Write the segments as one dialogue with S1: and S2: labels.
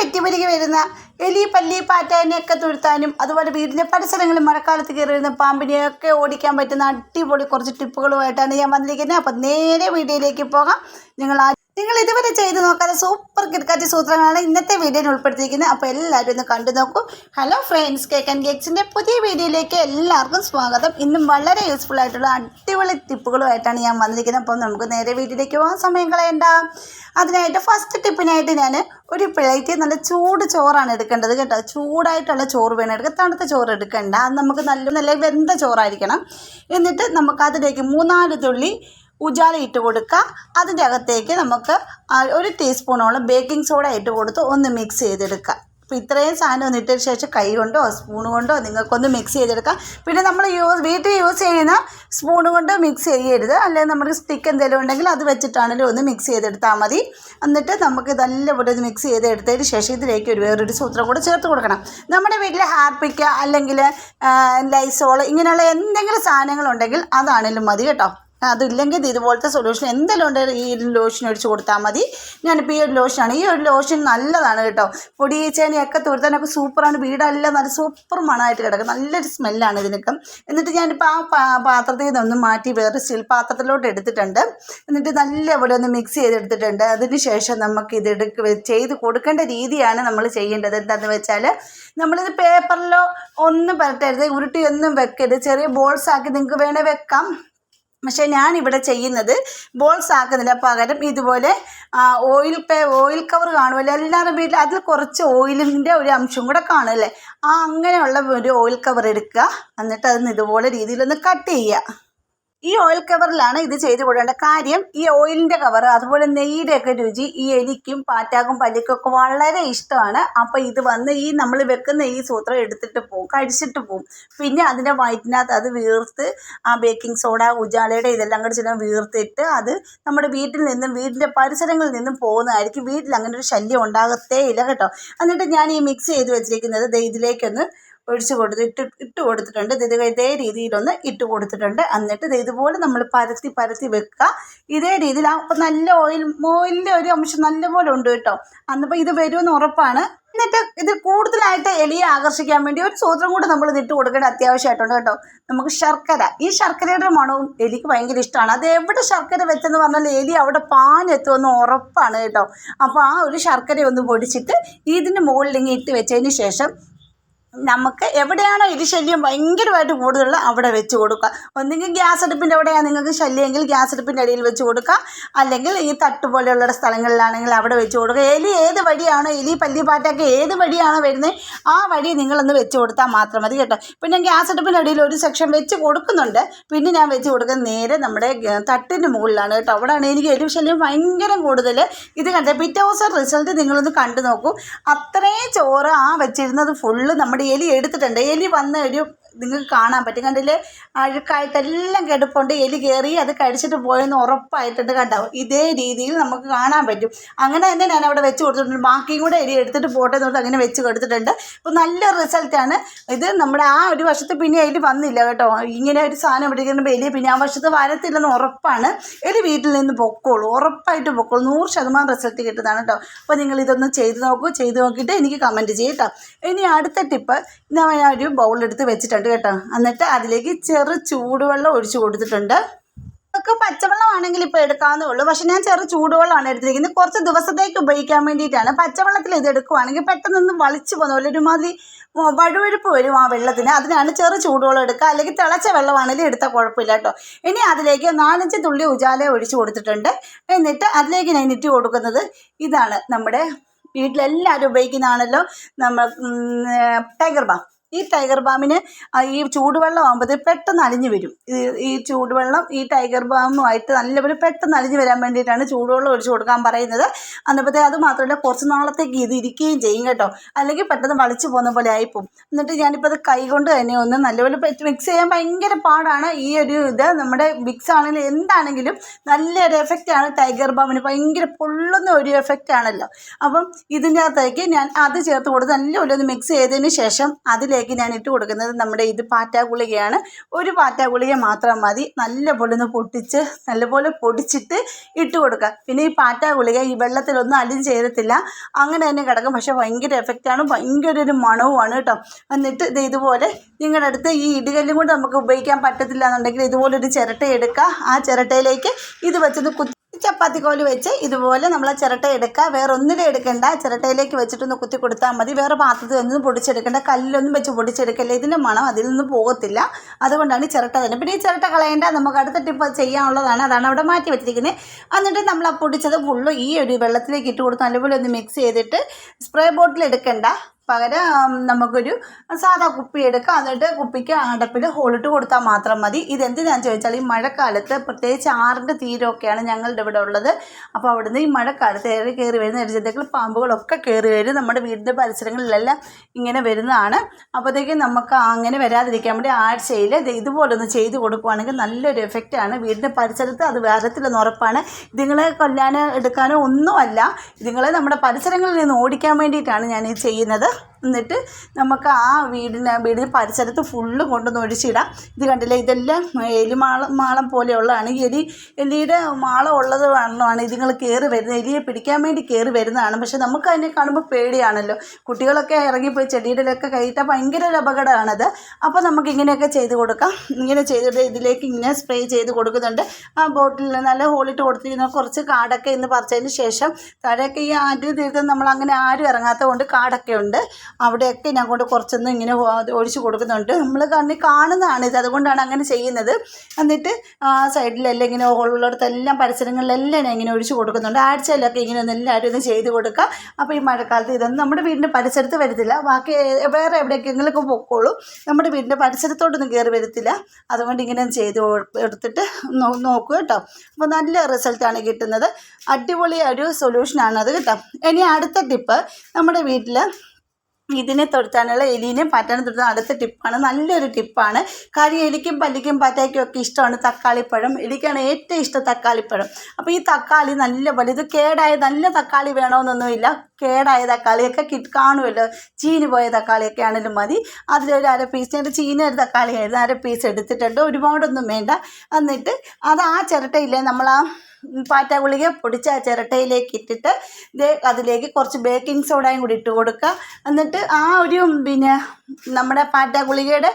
S1: പെറ്റിപരിക്ക് വരുന്ന എലി പല്ലി പാറ്റേനെയൊക്കെ തുരുത്താനും അതുപോലെ വീടിന്റെ പരിസരങ്ങളിൽ മഴക്കാലത്ത് കയറി വരുന്ന പാമ്പിനെയൊക്കെ ഓടിക്കാൻ പറ്റുന്ന അടിപൊളി കുറച്ച് ടിപ്പുകളുമായിട്ടാണ് ഞാൻ വന്നിരിക്കുന്നത്. അപ്പം നേരെ വീഡിയോയിലേക്ക് പോകാം. നിങ്ങൾ ആ നിങ്ങൾ ഇതുവരെ ചെയ്ത് നോക്കാതെ സൂപ്പർ കിടക്കാച്ച സൂത്രങ്ങളാണ് ഇന്നത്തെ വീഡിയോയിൽ ഉൾപ്പെടുത്തിയിരിക്കുന്നത്. അപ്പോൾ എല്ലാവരും ഒന്ന് കണ്ടു നോക്കൂ. ഹലോ ഫ്രണ്ട്സ് കേക്ക് ആൻഡ് കേക്സിന്റെ പുതിയ വീഡിയോയിലേക്ക് എല്ലാവർക്കും സ്വാഗതം. ഇന്നും വളരെ യൂസ്ഫുൾ ആയിട്ടുള്ള അടിപൊളി ടിപ്പുകളുമായിട്ടാണ് ഞാൻ വന്നിരിക്കുന്നത്. അപ്പോൾ നമുക്ക് നേരെ വീട്ടിലേക്ക് പോകാൻ സമയം കളയണ്ട. അതിനായിട്ട് ഫസ്റ്റ് ടിപ്പിനായിട്ട് ഞാൻ ഒരു പ്ലേറ്റ് നല്ല ചൂട് ചോറാണ് എടുക്കേണ്ടത് കേട്ടോ. ചൂടായിട്ടുള്ള ചോറ് വേണം എടുക്കുക തണുത്ത ചോറ് എടുക്കണ്ട. അത് നമുക്ക് നല്ല നല്ല വെന്ത ചോറായിരിക്കണം. എന്നിട്ട് നമുക്ക് അതിലേക്ക് മൂന്നാൽ തുള്ളി ഉജാല ഇട്ട് കൊടുക്കുക അതിന്റെ അകത്തേക്ക് നമുക്ക് ഒരു ടീസ്പൂണോളം ബേക്കിംഗ് സോഡ ഇട്ട് കൊടുത്ത് ഒന്ന് മിക്സ് ചെയ്തെടുക്കുക അപ്പോൾ ഇത്രയും സാധനം ഒന്ന് ഇട്ടതിന് ശേഷം കൈ കൊണ്ടോ സ്പൂൺ കൊണ്ടോ നിങ്ങൾക്കൊന്ന് മിക്സ് ചെയ്തെടുക്കാം. പിന്നെ നമ്മൾ യൂസ് വീട്ടിൽ യൂസ് ചെയ്യുന്ന സ്പൂൺ കൊണ്ട് മിക്സ് ചെയ്യരുത്. അല്ലെങ്കിൽ നമ്മൾ സ്റ്റിക്ക് എന്തെങ്കിലും ഉണ്ടെങ്കിൽ അത് വെച്ചിട്ടാണെങ്കിലും ഒന്ന് മിക്സ് ചെയ്തെടുത്താൽ മതി. എന്നിട്ട് നമുക്ക് ഇതെല്ലാം ഒന്ന് മിക്സ് ചെയ്തെടുത്തതിന് ശേഷം ഇതിലേക്ക് ഒരു വേറൊരു സൂത്രം കൂടെ ചേർത്ത് കൊടുക്കണം. നമ്മുടെ വീട്ടിൽ ഹാർപ്പിക്ക അല്ലെങ്കിൽ ലൈസോൾ ഇങ്ങനെയുള്ള എന്തെങ്കിലും സാധനങ്ങളുണ്ടെങ്കിൽ അതാണെങ്കിലും മതി കേട്ടോ. അതില്ലെങ്കിൽ ഇത് ഇതുപോലത്തെ സൊല്യൂഷൻ എന്തെങ്കിലും ഉണ്ട് ഈ ലോഷൻ ഒഴിച്ച് കൊടുത്താൽ മതി. ഞാനിപ്പോൾ ഈ ഒരു ലോഷനാണ് ഈ ഒരു ലോഷൻ നല്ലതാണ് കേട്ടോ. പൊടി ചേനയൊക്കെ തുരുത്താനൊക്കെ സൂപ്പറാണ് വീടെല്ലാം നല്ല സൂപ്പർ മണമായിട്ട് കിടക്കും. നല്ലൊരു സ്മെല്ലാണ് ഇതിനൊക്കെ. എന്നിട്ട് ഞാനിപ്പോൾ ആ പാത്രത്തിൽ നിന്നൊന്ന് മാറ്റി വേറെ സ്റ്റീൽ പാത്രത്തിലോട്ട് എടുത്തിട്ടുണ്ട്. എന്നിട്ട് നല്ലപോലെ ഒന്ന് മിക്സ് ചെയ്തെടുത്തിട്ടുണ്ട്. അതിന് ശേഷം നമുക്ക് ഇത് എടുക്ക ചെയ്ത് കൊടുക്കേണ്ട രീതിയാണ് നമ്മൾ ചെയ്യേണ്ടത്. എന്താണെന്ന് വെച്ചാൽ നമ്മളിത് പേപ്പറിലോ ഒന്നും പരട്ടരുത്. ഉരുട്ടിയൊന്നും വെക്കരുത്. ചെറിയ ബോൾസ് ആക്കി നിങ്ങൾക്ക് വേണേൽ വെക്കാം. പക്ഷേ ഇവിടെ ചെയ്യുന്നത് ബോൾസ് ആക്കുന്നില്ല പകരം ഇതുപോലെ ഓയിൽ പേ ഓയിൽ കവർ കാണുമല്ലോ. എല്ലാവരും വീട്ടിൽ അതിൽ കുറച്ച് ഓയിലിന്റെ ഒരു അംശം കൂടെ കാണുമല്ലേ ആ അങ്ങനെയുള്ള ഒരു ഓയിൽ കവർ എടുക്കുക. എന്നിട്ട് അതിന് ഇതുപോലെ രീതിയിലൊന്ന് കട്ട് ചെയ്യുക. ഈ ഓയിൽ കവറിലാണ് ഇത് ചെയ്ത് കൊടുക്കേണ്ട കാര്യം ഈ ഓയിലിന്റെ കവർ അതുപോലെ നെയ്യുടെയൊക്കെ രുചി ഈ എലിക്കും പാറ്റാക്കും പല്ലിക്കൊക്കെ വളരെ ഇഷ്ടമാണ്. അപ്പോൾ ഇത് വന്ന് ഈ നമ്മൾ വെക്കുന്ന ഈ സൂത്രം എടുത്തിട്ട് പോവും കഴിച്ചിട്ട് പോവും. പിന്നെ അതിന്റെ വയറ്റിനകത്ത് അത് വീർത്ത് ആ ബേക്കിംഗ് സോഡ ഉജാലയുടെ ഇതെല്ലാം കൂടി ചില വീർത്തിട്ട് അത് നമ്മുടെ വീട്ടിൽ നിന്നും വീടിന്റെ പരിസരങ്ങളിൽ നിന്നും പോകുന്നതായിരിക്കും. വീട്ടിൽ അങ്ങനെ ഒരു ശല്യം ഉണ്ടാകത്തേ ഇല്ല കേട്ടോ. എന്നിട്ട് ഞാൻ ഈ മിക്സ് ചെയ്ത് വെച്ചിരിക്കുന്നത് ഇതിലേക്കൊന്ന് ഒഴിച്ച് കൊടുത്ത് ഇട്ട് ഇട്ട് കൊടുത്തിട്ടുണ്ട്. ഇത് ഇതേ രീതിയിലൊന്ന് ഇട്ട് കൊടുത്തിട്ടുണ്ട്. എന്നിട്ട് ഇത് ഇതുപോലെ നമ്മൾ പരത്തി പരത്തി വെക്കുക. ഇതേ രീതിയിൽ ആ നല്ല ഓയിൽ ഓയിലിന്റെ ഒരു അംശം നല്ലപോലെ ഉണ്ട് കേട്ടോ. അന്നിപ്പോൾ ഇത് വരുമെന്ന് ഉറപ്പാണ്. എന്നിട്ട് ഇത് കൂടുതലായിട്ട് എലിയെ ആകർഷിക്കാൻ വേണ്ടി ഒരു സൂത്രം കൂടെ നമ്മൾ ഇട്ട് കൊടുക്കേണ്ട അത്യാവശ്യമായിട്ടുണ്ട് കേട്ടോ. നമുക്ക് ശർക്കര. ഈ ശർക്കരയുടെ മണവും എലിക്ക് ഭയങ്കര ഇഷ്ടമാണ്. അത് എവിടെ ശർക്കര വെച്ചെന്ന് പറഞ്ഞാൽ എലി അവിടെ പാഞ്ഞെത്തുമെന്ന് ഉറപ്പാണ് കേട്ടോ. അപ്പോൾ ആ ഒരു ശർക്കര ഒന്ന് പൊടിച്ചിട്ട് ഇതിന് മുകളിൽ ഇങ്ങനെ ഇട്ട് വെച്ചതിന് ശേഷം നമുക്ക് എവിടെയാണോ ഇത് ശല്യം ഭയങ്കരമായിട്ട് കൂടുതലുള്ള അവിടെ വെച്ച് കൊടുക്കുക. ഒന്നുകിൽ ഗ്യാസ് അടുപ്പിന്റെ എവിടെയാണ് നിങ്ങൾക്ക് ശല്യമെങ്കിൽ ഗ്യാസ് അടുപ്പിന്റെ അടിയിൽ വെച്ച് കൊടുക്കുക. അല്ലെങ്കിൽ ഈ തട്ട് പോലെയുള്ള സ്ഥലങ്ങളിലാണെങ്കിൽ അവിടെ വെച്ച് കൊടുക്കുക. എലി ഏത് വഴിയാണോ എലി പല്ലി പാറ്റൊക്കെ ഏത് വഴിയാണോ വരുന്നത് ആ വഴി നിങ്ങളൊന്ന് വെച്ച് കൊടുത്താൽ മാത്രം മതി കേട്ടോ. പിന്നെ ഗ്യാസ് അടുപ്പിന്റെ അടിയിൽ ഒരു സെക്ഷൻ വെച്ച് കൊടുക്കുന്നുണ്ട്. പിന്നെ ഞാൻ വെച്ച് കൊടുക്കുന്നത് നേരെ നമ്മുടെ തട്ടിന്റെ മുകളിലാണ് കേട്ടോ. അവിടെയാണ് എനിക്ക് എലി ശല്യം ഭയങ്കര കൂടുതൽ. ഇത് കണ്ടത് പിറ്റേ ദിവസം റിസൾട്ട് നിങ്ങളൊന്ന് കണ്ടു നോക്കൂ. അത്രയും ചോറ് ആ വെച്ചിരുന്നത് ഫുള്ള് നമ്മുടെ എലി എടുത്തിട്ടുണ്ട്. എലി വന്ന് ഒരു നിങ്ങൾക്ക് കാണാൻ പറ്റും. കണ്ടില്ലേ? അഴുക്കായിട്ടെല്ലാം കിടപ്പുണ്ട്. എലി കയറി അത് കഴിച്ചിട്ട് പോയെന്ന് ഉറപ്പായിട്ടുണ്ട് കണ്ടാവും ഇതേ രീതിയിൽ നമുക്ക് കാണാൻ പറ്റും. അങ്ങനെ തന്നെ ഞാൻ അവിടെ വെച്ച് കൊടുത്തിട്ടുണ്ട്. ബാക്കിയും കൂടെ എലി എടുത്തിട്ട് പോട്ടെ എന്ന് അങ്ങനെ വെച്ച് കൊടുത്തിട്ടുണ്ട്. അപ്പോൾ നല്ല റിസൾട്ടാണ് ഇത് നമ്മുടെ ആ ഒരു വർഷത്തെ പിന്നെ എലി വന്നില്ല കേട്ടോ. ഇങ്ങനെ ഒരു സാധനം പിടിക്കുമ്പോൾ എലി പിന്നെ ആ വർഷത്തെ വരത്തില്ലെന്ന് ഉറപ്പാണ്. എലി വീട്ടിൽ നിന്ന് പൊക്കോളൂ. ഉറപ്പായിട്ട് പൊക്കോളൂ. നൂറ് ശതമാനം റിസൾട്ട് കിട്ടുന്നതാണ് കേട്ടോ. അപ്പോൾ നിങ്ങൾ ഇതൊന്ന് ചെയ്ത് നോക്കൂ. ചെയ്ത് നോക്കിയിട്ട് എനിക്ക് കമന്റ് ചെയ്യട്ടോ ഇനി അടുത്ത ടിപ്പ് ഞാൻ ഒരു ബൗൾ എടുത്ത് വെച്ചിട്ടുണ്ട് കേട്ടോ. എന്നിട്ട് അതിലേക്ക് ചെറു ചൂടുവെള്ളം ഒഴിച്ചു കൊടുത്തിട്ടുണ്ട്. നമുക്ക് പച്ചവെള്ളമാണെങ്കിൽ ഇപ്പോൾ എടുക്കാവുന്നേ ഉള്ളൂ. പക്ഷെ ഞാൻ ചെറു ചൂടുവെള്ളമാണ് എടുത്തിരിക്കുന്നത്. കുറച്ച് ദിവസത്തേക്ക് ഉപയോഗിക്കാൻ വേണ്ടിയിട്ടാണ്. പച്ചവെള്ളത്തിൽ ഇത് എടുക്കുവാണെങ്കിൽ പെട്ടെന്നൊന്നും വളിച്ചു പോകുന്ന പോലെ ഒരുമാതിരി വഴുവഴുപ്പ് വരും ആ വെള്ളത്തിന്. അതിനാണ് ചെറു ചൂടുവെള്ളം എടുക്കുക. അല്ലെങ്കിൽ തിളച്ച വെള്ളമാണെങ്കിലും എടുത്താൽ കുഴപ്പമില്ല കേട്ടോ. ഇനി അതിലേക്ക് നാലഞ്ച് തുള്ളി ഉജാല ഒഴിച്ചു കൊടുത്തിട്ടുണ്ട്. എന്നിട്ട് അതിലേക്ക് ഞാൻ ഇട്ട് കൊടുക്കുന്നത് ഇതാണ് നമ്മുടെ വീട്ടിലെല്ലാവരും ഉപയോഗിക്കുന്നതാണല്ലോ. നമ്മൾ ടൈഗർ ബാം. ഈ ടൈഗർ ബാമിന് ഈ ചൂടുവെള്ളം ആകുമ്പോൾ പെട്ടെന്ന് അലിഞ്ഞു വരും. ഈ ഈ ചൂടുവെള്ളം ഈ ടൈഗർ ബാമുമായിട്ട് നല്ലപോലെ പെട്ടെന്ന് അലിഞ്ഞു വരാൻ വേണ്ടിയിട്ടാണ് ചൂടുവെള്ളം ഒഴിച്ചു കൊടുക്കാൻ പറയുന്നത്. അന്നപ്പോഴത്തെ അത് മാത്രമല്ല കുറച്ച് നാളത്തേക്ക് ഇത് ഇരിക്കുകയും ചെയ്യും കേട്ടോ. അല്ലെങ്കിൽ പെട്ടെന്ന് വളിച്ചു പോകുന്ന പോലെ ആയിപ്പോവും. എന്നിട്ട് ഞാനിപ്പോൾ അത് കൈകൊണ്ട് തന്നെ ഒന്ന് നല്ലപോലെ മിക്സ് ചെയ്യാൻ ഭയങ്കര പാടാണ് ഈ ഒരു ഇത്. നമ്മുടെ മിക്സ് ആണെങ്കിലും എന്താണെങ്കിലും നല്ലൊരു എഫക്റ്റാണ് ടൈഗർ ബാമിന് ഭയങ്കര പൊള്ളുന്ന ഒരു എഫക്റ്റ് ആണല്ലോ. അപ്പം ഇതിന്റെ അകത്തേക്ക് ഞാൻ അത് ചേർത്ത് കൊടുത്ത് നല്ലപോലെ ഒന്ന് മിക്സ് ചെയ്തതിന് ശേഷം അതിലേക്ക് ഇതിലേക്ക് ഞാൻ ഇട്ട് കൊടുക്കുന്നത് നമ്മുടെ ഇത് പാറ്റാ ഗുളികയാണ് ഒരു പാറ്റാ ഗുളിക മാത്രം മതി. നല്ലപോലെ ഒന്ന് പൊട്ടിച്ച് നല്ലപോലെ പൊടിച്ചിട്ട് ഇട്ട് കൊടുക്കുക. പിന്നെ ഈ പാറ്റാ ഗുളിക ഈ വെള്ളത്തിലൊന്നും അലിഞ്ഞ് ചേരത്തില്ല. അങ്ങനെ തന്നെ കിടക്കും. പക്ഷേ ഭയങ്കര എഫക്റ്റാണ് ഭയങ്കര ഒരു മണവുമാണ് കേട്ടോ. എന്നിട്ട് ഇത് ഇതുപോലെ നിങ്ങളുടെ അടുത്ത് ഈ ഇടികല്ലും കൊണ്ട് നമുക്ക് ഉപയോഗിക്കാൻ പറ്റത്തില്ല എന്നുണ്ടെങ്കിൽ ഇതുപോലൊരു ചിരട്ട എടുക്കുക. ആ ചിരട്ടയിലേക്ക് ഇത് വെച്ചൊന്ന് കുത്തി ചപ്പാത്തിക്കോൽ വെച്ച് ഇതുപോലെ നമ്മൾ ആ ചിരട്ട എടുക്കുക. വേറെ ഒന്നിലും എടുക്കേണ്ട. ചിരട്ടയിലേക്ക് വെച്ചിട്ടൊന്ന് കുത്തി കൊടുത്താൽ മതി. വേറെ പാത്രത്തിൽ ഒന്നും പൊടിച്ചെടുക്കേണ്ട. കല്ലിലൊന്നും വെച്ച് പൊടിച്ചെടുക്കല്ല. ഇതിന്റെ മണം അതിൽ നിന്ന് പോകത്തില്ല. അതുകൊണ്ടാണ് ചിരട്ട തന്നെ. പിന്നെ ഈ ചിരട്ട കളയേണ്ട നമുക്ക് അടുത്ത ടിപ്പ് ചെയ്യാനുള്ളതാണ്. അതാണ് അവിടെ മാറ്റി വെച്ചിരിക്കുന്നത് എന്നിട്ട് നമ്മൾ ആ പൊടിച്ചത് ഫുള്ള് ഈ ഒരു വെള്ളത്തിലേക്ക് ഇട്ട് കൊടുത്ത് നല്ലപോലെ ഒന്ന് മിക്സ് ചെയ്തിട്ട് സ്പ്രേ ബോട്ടിൽ എടുക്കണ്ട. പകരം നമുക്കൊരു സാധാ കുപ്പി എടുക്കാം. എന്നിട്ട് കുപ്പിക്ക് അടപ്പിൽ ഹോളിട്ട് കൊടുത്താൽ മാത്രം മതി. ഇതെന്തിനാന്ന് ചോദിച്ചാൽ ഈ മഴക്കാലത്ത് പ്രത്യേകിച്ച് ആറിന്റെ തീരമൊക്കെയാണ് ഞങ്ങളുടെ ഇവിടെ ഉള്ളത്. അപ്പോൾ അവിടുന്ന് ഈ മഴക്കാലത്ത് ഏറെ കയറി വരുന്ന ഇഴജന്തുക്കൾ പാമ്പുകളൊക്കെ കയറി വരും. നമ്മുടെ വീടിന്റെ പരിസരങ്ങളിലെല്ലാം ഇങ്ങനെ വരുന്നതാണ്. അപ്പോഴത്തേക്കും നമുക്ക് അങ്ങനെ വരാതിരിക്കാൻ വേണ്ടി ആഴ്ചയിൽ ദേ ഇതുപോലെ ഒന്ന് ചെയ്ത് കൊടുക്കുവാണെങ്കിൽ നല്ലൊരു എഫക്റ്റാണ് വീടിന്റെ പരിസരത്ത് അത് വരത്തില്ലെന്ന് ഉറപ്പാണ്. ഇതുങ്ങളെ കൊല്ലാനോ എടുക്കാനോ ഒന്നുമല്ല. ഇതുങ്ങളെ നമ്മുടെ പരിസരങ്ങളിൽ നിന്ന് ഓടിക്കാൻ വേണ്ടിയിട്ടാണ് ഞാൻ ഇത് ചെയ്യുന്നത്. എന്നിട്ട് നമുക്ക് ആ വീടിന് വീടിന് പരിസരത്ത് ഫുള്ള് കൊണ്ടുവന്ന് ഒഴിച്ചിടാം. ഇത് കണ്ടില്ലേ? ഇതെല്ലാം എലിമാളം മാളം പോലെയുള്ളതാണ്. ഈ എലി എലിയുടെ മാളം ഉള്ളത് കാരണമാണ് ഇതുങ്ങൾ കയറി വരുന്നത്. എലിയെ പിടിക്കാൻ വേണ്ടി കയറി വരുന്നതാണ്. പക്ഷെ നമുക്ക് അതിനെ കാണുമ്പോൾ പേടിയാണല്ലോ. കുട്ടികളൊക്കെ ഇറങ്ങിപ്പോയി ചെടിയിലൊക്കെ കയറ്റാൻ ഭയങ്കര ഒരു അപകടമാണത്. അപ്പോൾ നമുക്ക് ഇങ്ങനെയൊക്കെ ചെയ്ത് കൊടുക്കാം. ഇങ്ങനെ ചെയ്തിട്ട് ഇതിലേക്ക് ഇങ്ങനെ സ്പ്രേ ചെയ്ത് കൊടുക്കുന്നുണ്ട്. ആ ബോട്ടിലിൽ നല്ല ഹോളിട്ട് കൊടുത്തിരുന്ന കുറച്ച് കാടൊക്കെ ഇന്ന് പറിച്ചതിന് ശേഷം. താഴെയൊക്കെ ഈ ആറ്റിൽ തീർത്ത് നമ്മൾ അങ്ങനെ ആരും ഇറങ്ങാത്തത് കൊണ്ട് കാടൊക്കെ ഉണ്ട്. അവിടെയൊക്കെ ഞാൻ കൊണ്ട് കുറച്ചൊന്നും ഇങ്ങനെ ഒഴിച്ചു കൊടുക്കുന്നുണ്ട്. നമ്മൾ കണ്ണി കാണുന്നതാണ് ഇത്. അതുകൊണ്ടാണ് അങ്ങനെ ചെയ്യുന്നത്. എന്നിട്ട് സൈഡിലെല്ലാം ഇങ്ങനെ ഉള്ളിടത്തെല്ലാം പരിസരങ്ങളിലെല്ലാം ഞാൻ ഇങ്ങനെ ഒഴിച്ച് കൊടുക്കുന്നുണ്ട്. ആഴ്ചയിലൊക്കെ ഇങ്ങനെ ഒന്ന് എല്ലാവരും ഒന്ന് ചെയ്ത് കൊടുക്കുക. അപ്പോൾ ഈ മഴക്കാലത്ത് ഇതൊന്നും നമ്മുടെ വീടിന്റെ പരിസരത്ത് വരത്തില്ല. ബാക്കി വേറെ എവിടെയൊക്കെങ്കിലൊക്കെ പൊക്കോളും. നമ്മുടെ വീടിന്റെ പരിസരത്തോട്ടൊന്നും കയറി വരത്തില്ല. അതുകൊണ്ട് ഇങ്ങനെ ചെയ്ത് എടുത്തിട്ട് നോക്കുക കേട്ടോ. അപ്പോൾ നല്ല റിസൾട്ടാണ് കിട്ടുന്നത്. അടിപൊളി ഒരു സൊല്യൂഷനാണ് അത് കേട്ടോ. ഇനി അടുത്ത ടിപ്പ്. നമ്മുടെ വീട്ടിൽ ഇതിനെ തൊടുത്താനുള്ള എലീനെ പാറ്റാനെ തൊടുത്ത അടുത്ത ടിപ്പാണ്. നല്ലൊരു ടിപ്പാണ്. കാര്യം എലിക്കും പല്ലിക്കും പാറ്റയ്ക്കും ഒക്കെ ഇഷ്ടമാണ് തക്കാളിപ്പഴം എലിക്കാണ് ഏറ്റവും ഇഷ്ടം തക്കാളിപ്പഴം അപ്പോൾ ഈ തക്കാളി നല്ല പോലെ ഇത് കേടായ നല്ല തക്കാളി വേണമെന്നൊന്നുമില്ല കേടായ തക്കാളിയൊക്കെ കിട്ട് കാണുമല്ലോ ചീനി പോയ തക്കാളിയൊക്കെ ആണെങ്കിലും മതി. അതിലൊരു അര പീസ് എന്റെ ചീന ഒരു തക്കാളി ആയിരുന്നു. അര പീസ് എടുത്തിട്ടുണ്ട്. ഒരുപാടൊന്നും വേണ്ട. എന്നിട്ട് അത് ആ ചിരട്ടയില്ലേ നമ്മൾ ആ പാറ്റ ഗുളിക പൊടിച്ച ആ ചിരട്ടയിലേക്ക് ഇട്ടിട്ട് അതിലേക്ക് കുറച്ച് ബേക്കിംഗ് സോഡയും കൂടി ഇട്ട് കൊടുക്കുക. എന്നിട്ട് ആ ഒരു പിന്നെ നമ്മുടെ പാറ്റ ഗുളികയുടെ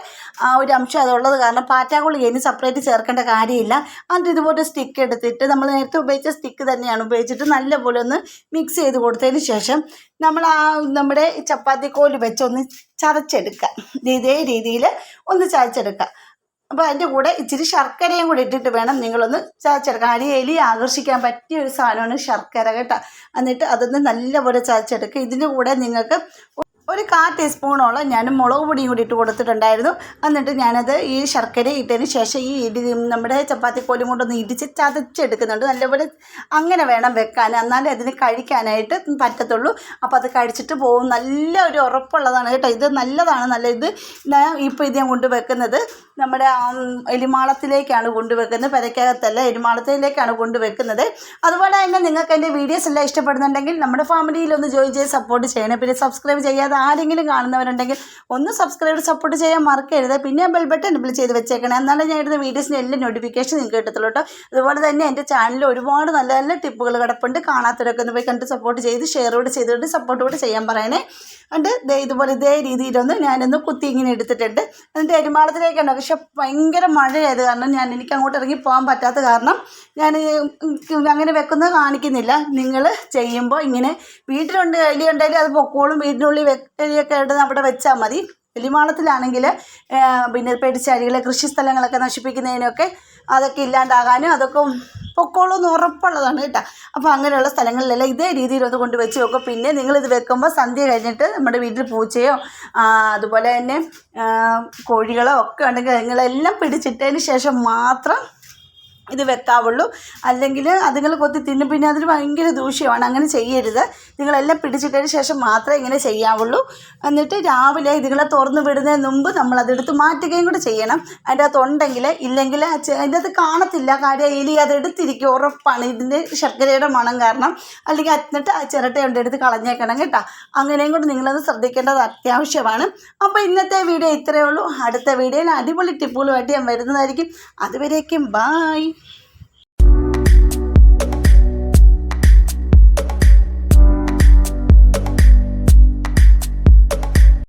S1: ആ ഒരു അംശം അതുള്ളത് കാരണം പാറ്റ ഗുളിക ഇനി സെപ്പറേറ്റ് ചേർക്കേണ്ട കാര്യമില്ല. എന്നിട്ട് ഇതുപോലെ സ്റ്റിക്ക് എടുത്തിട്ട് നമ്മൾ നേരത്തെ ഉപയോഗിച്ച സ്റ്റിക്ക് തന്നെയാണ് ഉപയോഗിച്ചിട്ട് നല്ലപോലെ ഒന്ന് മിക്സ് ചെയ്ത് കൊടുത്തതിന് ശേഷം നമ്മൾ ആ നമ്മുടെ ചപ്പാത്തി കോൽ വെച്ചൊന്ന് ചതച്ചെടുക്കുക. ഇതേ രീതിയിൽ ഒന്ന് ചതച്ചെടുക്കുക. അപ്പോൾ അതിന്റെ കൂടെ ഇച്ചിരി ശർക്കരയും കൂടി ഇട്ടിട്ട് വേണം നിങ്ങളൊന്ന് ചതച്ചെടുക്കാൻ. അരി എലി ആകർഷിക്കാൻ പറ്റിയ ഒരു സാധനമാണ് ശർക്കര കേട്ടോ. എന്നിട്ട് അതൊന്ന് നല്ലപോലെ ചതച്ചെടുക്കുക. ഇതിന്റെ കൂടെ നിങ്ങൾക്ക് ഒരു കാ ടീസ്പൂണോളം ഞാൻ മുളക് പൊടിയും കൂടി ഇട്ട് കൊടുത്തിട്ടുണ്ടായിരുന്നു. എന്നിട്ട് ഞാനത് ഈ ശർക്കര ഇട്ടതിന് ശേഷം ഈ ഇടി നമ്മുടെ ചപ്പാത്തിക്കോലും കൊണ്ടൊന്ന് ഇടിച്ച് ചതച്ചെടുക്കുന്നുണ്ട്. നല്ലപോലെ അങ്ങനെ വേണം വെക്കാൻ. എന്നാലേ അതിന് കഴിക്കാനായിട്ട് പറ്റത്തുള്ളൂ. അപ്പോൾ അത് കഴിച്ചിട്ട് പോകും. നല്ല ഒരു ഉറപ്പുള്ളതാണ് കേട്ടോ. ഇത് നല്ലതാണ്. നല്ല ഇത് ഇപ്പോൾ ഇത് ഞാൻ കൊണ്ടുവെക്കുന്നത് നമ്മുടെ എലിമാളത്തിലേക്കാണ് കൊണ്ടുവെക്കുന്നത് പെരക്കകത്തല്ല എലിമാളത്തിലേക്കാണ് കൊണ്ടുവെക്കുന്നത് അതുപോലെ തന്നെ നിങ്ങൾക്ക് എന്റെ വീഡിയോസ് എല്ലാം ഇഷ്ടപ്പെടുന്നുണ്ടെങ്കിൽ നമ്മുടെ ഫാമിലിയിൽ ഒന്ന് ജോയിൻ ചെയ്ത് സപ്പോർട്ട് ചെയ്യണം. പിന്നെ സബ്സ്ക്രൈബ് ചെയ്യാതെ ആരെങ്കിലും കാണുന്നവരുണ്ടെങ്കിൽ ഒന്ന് സബ്സ്ക്രൈബ് സപ്പോർട്ട് ചെയ്യാൻ മറക്കരുത്. പിന്നെ ബെൽ ബട്ടൺ എനബിൾ ചെയ്ത് വെച്ചേക്കണം. എന്നാലും ഞാൻ ഇടുന്ന വീഡിയോസിന്റെ എല്ലാം നോട്ടിഫിക്കേഷൻ നിങ്ങൾക്ക് കിട്ടത്തുള്ളൂ കേട്ടോ അതുപോലെ തന്നെ എന്റെ ചാനലിൽ ഒരുപാട് നല്ല നല്ല ടിപ്പുകൾ കിടപ്പുണ്ട്. കാണാത്തവരൊക്കെ ഒന്ന് പോയി കണ്ട് സപ്പോർട്ട് ചെയ്ത് ഷെയർ കൂടെ ചെയ്തുകൊണ്ട് സപ്പോർട്ട് കൂടെ ചെയ്യാൻ പറയണേ. അണ്ട് ദേ ഇതുപോലെ ഇതേ രീതിയിലൊന്ന് ഞാനൊന്ന് കുത്തി ഇങ്ങനെ എടുത്തിട്ടുണ്ട്. എന്നിട്ട് എരുമാളത്തിലേക്കാണ്. പക്ഷെ ഭയങ്കര മഴയായത് കാരണം ഞാൻ എനിക്ക് അങ്ങോട്ട് ഇറങ്ങി പോകാൻ പറ്റാത്ത കാരണം ഞാൻ അങ്ങനെ വെക്കുന്നത് കാണിക്കുന്നില്ല. നിങ്ങൾ ചെയ്യുമ്പോൾ ഇങ്ങനെ വീട്ടിലുണ്ട് എലി ഉണ്ടെങ്കിൽ അത് പൊക്കോളും. വീടിനുള്ളിൽ എലിയൊക്കെ ഇടുന്ന അവിടെ വെച്ചാൽ മതി. എലിമാളത്തിലാണെങ്കിൽ പിന്നെ പെടിച്ചടികളെ കൃഷിസ്ഥലങ്ങളൊക്കെ നശിപ്പിക്കുന്നതിനൊക്കെ അതൊക്കെ ഇല്ലാണ്ടാകാനും അതൊക്കെ പൊക്കോളും എന്ന് ഉറപ്പുള്ളതാണ് കേട്ടോ. അപ്പോൾ അങ്ങനെയുള്ള സ്ഥലങ്ങളിലെല്ലാം ഇതേ രീതിയിൽ ഒന്ന് കൊണ്ട് വെച്ച് നോക്കും പിന്നെ നിങ്ങളിത് വെക്കുമ്പോൾ സന്ധ്യ കഴിഞ്ഞിട്ട് നമ്മുടെ വീട്ടിൽ പൂച്ചയോ അതുപോലെ തന്നെ കോഴികളോ ഒക്കെ ഉണ്ടെങ്കിൽ നിങ്ങളെല്ലാം പിടിച്ചിട്ടതിന് ശേഷം മാത്രം ഇത് വെക്കാവുള്ളൂ. അല്ലെങ്കിൽ അതുങ്ങൾ കൊത്തി തിന്നും. പിന്നെ അതിന് ഭയങ്കര ദൂഷ്യമാണ്. അങ്ങനെ ചെയ്യരുത്. നിങ്ങളെല്ലാം പിടിച്ചിട്ടതിന് ശേഷം മാത്രമേ ഇങ്ങനെ ചെയ്യാവുള്ളൂ. എന്നിട്ട് രാവിലെ ഇതുങ്ങളെ തുറന്നു വിടുന്നതിന് മുമ്പ് നമ്മൾ അതെടുത്ത് മാറ്റുകയും കൂടെ ചെയ്യണം. അതിന്റെ അകത്ത് ഉണ്ടെങ്കിൽ ഇല്ലെങ്കിൽ അതിന്റെ അകത്ത് കാണത്തില്ല കാര്യം. എലി അത് എടുത്തിരിക്കും ഉറപ്പാണ്. ഇതിന്റെ ശർക്കരയുടെ മണം കാരണം. അല്ലെങ്കിൽ എന്നിട്ട് ആ ചിരട്ട കൊണ്ട് എടുത്ത് കളഞ്ഞേക്കണം കേട്ടോ. അങ്ങനെയും കൂടെ നിങ്ങളത് ശ്രദ്ധിക്കേണ്ടത് അത്യാവശ്യമാണ്. അപ്പോൾ ഇന്നത്തെ വീഡിയോ ഇത്രയേ ഉള്ളൂ. അടുത്ത വീഡിയോയിൽ അടിപൊളി ടിപ്പുകളുമായിട്ട് ഞാൻ വരുന്നതായിരിക്കും. അതുവരേക്കും ബായ്